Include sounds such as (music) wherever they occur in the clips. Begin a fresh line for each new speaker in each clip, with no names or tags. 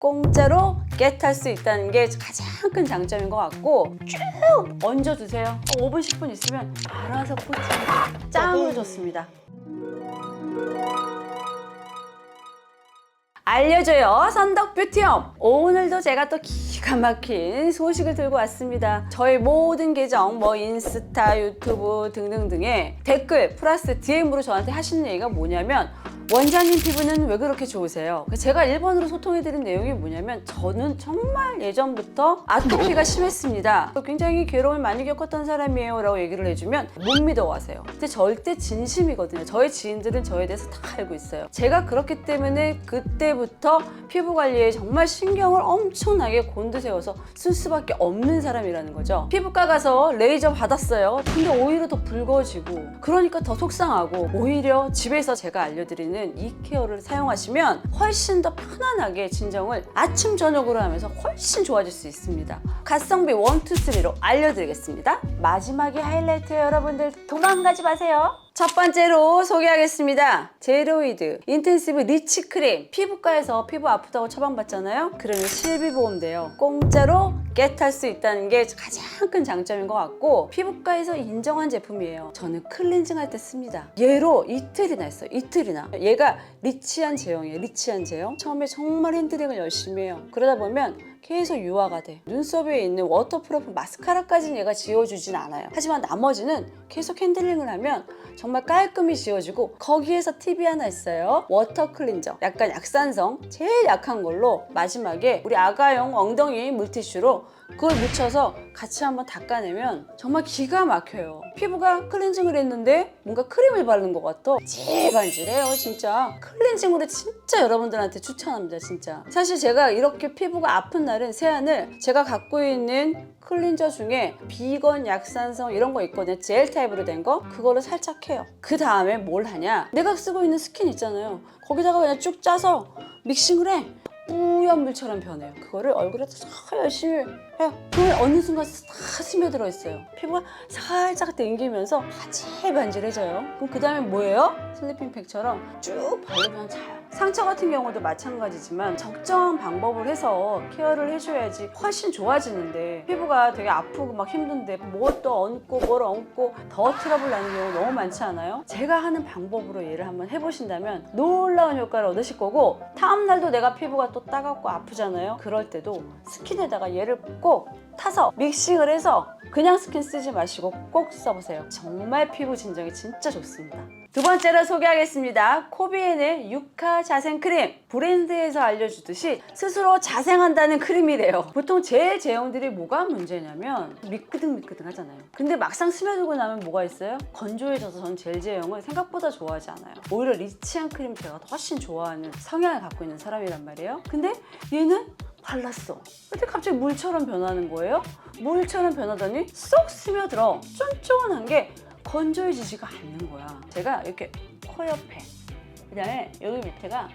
공짜로 겟할 수 있다는 게 가장 큰 장점인 것 같고 쭉 얹어주세요. 5분, 10분 있으면 알아서 코팅 짱으로 좋습니다. 알려줘요 선덕 뷰티엄 오늘도 제가 또 기가 막힌 소식을 들고 왔습니다 저희 모든 계정 뭐 인스타 유튜브 등등등에 댓글 플러스 DM으로 저한테 하시는 얘기가 뭐냐면 원장님 피부는 왜 그렇게 좋으세요? 제가 1번으로 소통해드린 내용이 뭐냐면 저는 정말 예전부터 아토피가 심했습니다. 굉장히 괴로움을 많이 겪었던 사람이에요 라고 얘기를 해주면 못 믿어하세요. 근데 절대 진심이거든요. 저희 지인들은 저에 대해서 다 알고 있어요. 제가 그렇기 때문에 그때부터 피부 관리에 정말 신경을 엄청나게 곤두세워서 쓸 수밖에 없는 사람이라는 거죠. 피부과 가서 레이저 받았어요. 근데 오히려 더 붉어지고 그러니까 더 속상하고 오히려 집에서 제가 알려드리는 이 케어를 사용하시면 훨씬 더 편안하게 진정을 아침 저녁으로 하면서 훨씬 좋아질 수 있습니다. 가성비 1, 2, 3로 알려드리겠습니다. 마지막에 하이라이트예요 여러분들 도망가지 마세요. 첫 번째로 소개하겠습니다. 제로이드 인텐시브 리치 크림. 피부과에서 피부 아프다고 처방받잖아요. 그러면 실비보험돼요. 공짜로 겟할 수 있다는 게 가장 큰 장점인 것 같고 피부과에서 인정한 제품이에요. 저는 클렌징 할 때 씁니다. 얘로 이틀이나 했어요. 이틀이나. 얘가 리치한 제형이에요. 리치한 제형. 처음에 정말 핸드링을 열심히 해요. 그러다 보면 계속 유화가 돼. 눈썹에 있는 워터프루프 마스카라까지는 얘가 지워주진 않아요. 하지만 나머지는 계속 핸들링을 하면 정말 깔끔히 지워지고 거기에서 팁이 하나 있어요. 워터 클린저. 약간 약산성 제일 약한 걸로 마지막에 우리 아가용 엉덩이 물티슈로 그걸 묻혀서 같이 한번 닦아내면 정말 기가 막혀요. 피부가 클렌징을 했는데 뭔가 크림을 바르는 것 같아. 질반질해요, 진짜. 클렌징으로 진짜 여러분들한테 추천합니다, 진짜. 사실 제가 이렇게 피부가 아픈 날은 세안을 제가 갖고 있는 클린저 중에 비건 약산성 이런 거 있거든요. 젤 타입으로 된 거. 그거를 살짝 해요. 그 다음에 뭘 하냐? 내가 쓰고 있는 스킨 있잖아요. 거기다가 그냥 쭉 짜서 믹싱을 해. 뿌연 물처럼 변해요. 그거를 얼굴에 다 열심히 해요. 그러면 어느 순간 다 스며들어 있어요. 피부가 살짝 당기면서 반질반질해져요. 그럼 그 다음에 뭐예요? 슬리핑 팩처럼 쭉 바르면 자요. 상처 같은 경우도 마찬가지지만 적정한 방법을 해서 케어를 해줘야지 훨씬 좋아지는데 피부가 되게 아프고 막 힘든데 뭘또 얹고 뭘 얹고 더 트러블 나는 경우 너무 많지 않아요? 제가 하는 방법으로 얘를 한번 해보신다면 놀라운 효과를 얻으실 거고 다음날도 내가 피부가 또 따갑고 아프잖아요? 그럴 때도 스킨에다가 얘를 꼭 타서 믹싱을 해서 그냥 스킨 쓰지 마시고 꼭 써보세요. 정말 피부 진정이 진짜 좋습니다. 두 번째로 소개하겠습니다. 코비엔의 유카 자생 크림. 브랜드에서 알려주듯이 스스로 자생한다는 크림이래요. 보통 젤 제형들이 뭐가 문제냐면 미끄등미끄등 하잖아요. 근데 막상 스며들고 나면 뭐가 있어요? 건조해져서 전젤 제형을 생각보다 좋아하지 않아요. 오히려 리치한 크림 제가 훨씬 좋아하는 성향을 갖고 있는 사람이란 말이에요. 근데 얘는 발랐어. 근데 갑자기 물처럼 변하는 거예요? 물처럼 변하더니 쏙 스며들어. 쫀쫀한 게 건조해지지가 않는 거야. 제가 이렇게 코 옆에, 그 다음에 여기 밑에가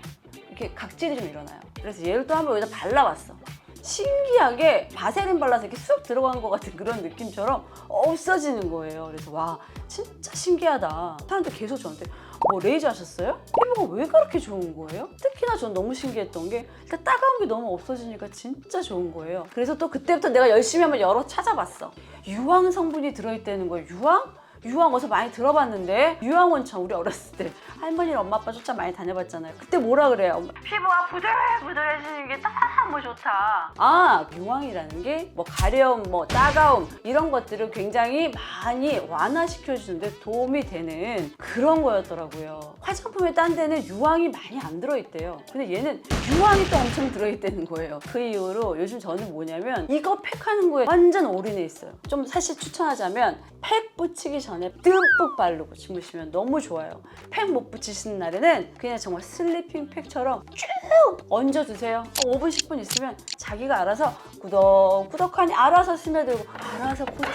이렇게 각질이 좀 일어나요. 그래서 얘를 또 한번 여기다 발라봤어. 신기하게 바세린 발라서 이렇게 쑥 들어간 것 같은 그런 느낌처럼 없어지는 거예요. 그래서 와 진짜 신기하다. 사람들 계속 저한테 뭐 레이저 하셨어요? 피부가 왜 그렇게 좋은 거예요? 특히나 전 너무 신기했던 게 일단 따가운 게 너무 없어지니까 진짜 좋은 거예요. 그래서 또 그때부터 내가 열심히 한번 열어 찾아봤어. 유황 성분이 들어있다는 거예요. 유황? 유황 어디서 많이 들어봤는데 유황 원천 우리 어렸을 때 할머니랑 엄마 아빠 쫓아 많이 다녀봤잖아요. 그때 뭐라 그래요? 피부가 부들부들해지는 게 너무 좋다. 아 유황이라는 게 뭐 가려움, 뭐 따가움 이런 것들을 굉장히 많이 완화시켜 주는데 도움이 되는 그런 거였더라고요. 화장품에 딴 데는 유황이 많이 안 들어있대요. 근데 얘는 유황이 또 엄청 들어있다는 거예요. 그 이후로 요즘 저는 뭐냐면 이거 팩하는 거에 완전 올인해 있어요. 좀 사실 추천하자면 팩 붙이기 전에 듬뿍 바르고 주무시면 너무 좋아요. 팩 못 붙이시는 날에는 그냥 정말 슬리핑 팩처럼 쭉 얹어주세요. 5분, 10분 있으면 자기가 알아서 꾸덕꾸덕하니 알아서 스며들고 알아서 코팅.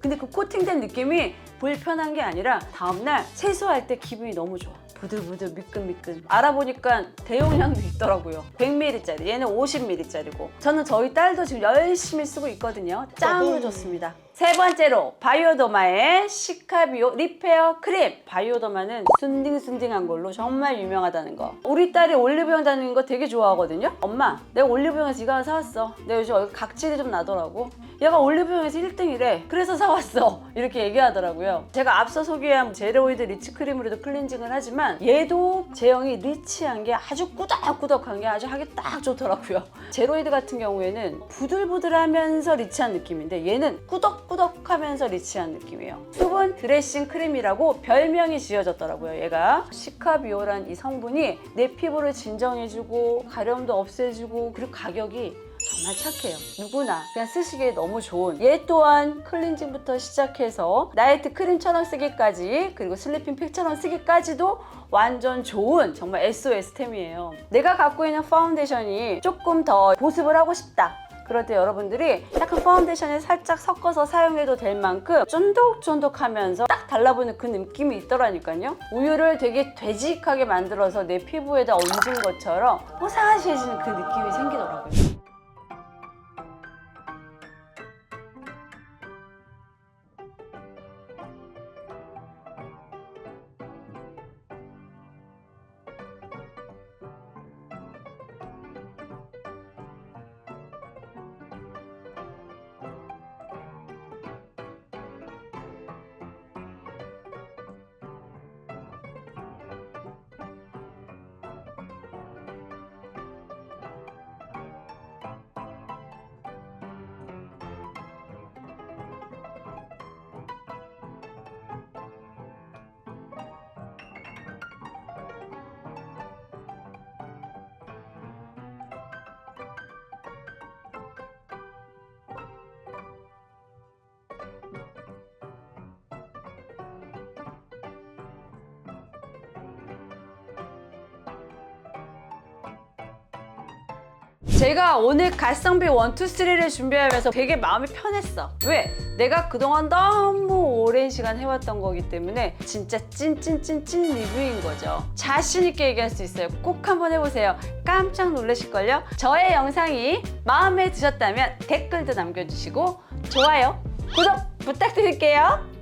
근데 그 코팅된 느낌이 불편한 게 아니라 다음날 세수할 때 기분이 너무 좋아. 부들부들 미끈미끈 알아보니까 대용량도 있더라고요 100ml짜리 얘는 50ml짜리고 저는 저희 딸도 지금 열심히 쓰고 있거든요 짱으로 좋습니다 세 번째로 바이오더마의 시카비오 리페어 크림. 바이오더마는 순딩순딩한 걸로 정말 유명하다는 거. 우리 딸이 올리브영 다니는 거 되게 좋아하거든요. 엄마, 내가 올리브영에서 이거 하나 사왔어. 내가 요즘 각질이 좀 나더라고. 얘가 올리브영에서 1등이래. 그래서 사왔어. (laughs) 이렇게 얘기하더라고요. 제가 앞서 소개한 제로이드 리치 크림으로도 클렌징을 하지만 얘도 제형이 리치한 게 아주 꾸덕꾸덕한 게 아주 하기 딱 좋더라고요. 제로이드 같은 경우에는 부들부들하면서 리치한 느낌인데 얘는 꾸덕 꾸덕하면서 리치한 느낌이에요. 수분 드레싱 크림이라고 별명이 지어졌더라고요. 얘가 시카비오란 이 성분이 내 피부를 진정해주고 가려움도 없애주고 그리고 가격이 정말 착해요. 누구나 그냥 쓰시기에 너무 좋은. 얘 또한 클렌징부터 시작해서 나이트 크림처럼 쓰기까지 그리고 슬리핑 팩처럼 쓰기까지도 완전 좋은 정말 SOS템이에요. 내가 갖고 있는 파운데이션이 조금 더 보습을 하고 싶다. 그럴 때 여러분들이 약간 파운데이션에 살짝 섞어서 사용해도 될 만큼 쫀득쫀득하면서 딱 달라붙는 그 느낌이 있더라니까요. 우유를 되게 되직하게 만들어서 내 피부에다 얹은 것처럼 뽀사시해지는 그 느낌이 생기더라고요. 제가 오늘 가성비 1, 2, 3를 준비하면서 되게 마음이 편했어. 왜? 내가 그동안 너무 오랜 시간 해왔던 거기 때문에 진짜 찐찐찐찐 리뷰인 거죠. 자신 있게 얘기할 수 있어요. 꼭 한번 해보세요. 깜짝 놀라실걸요? 저의 영상이 마음에 드셨다면 댓글도 남겨주시고 좋아요, 구독 부탁드릴게요.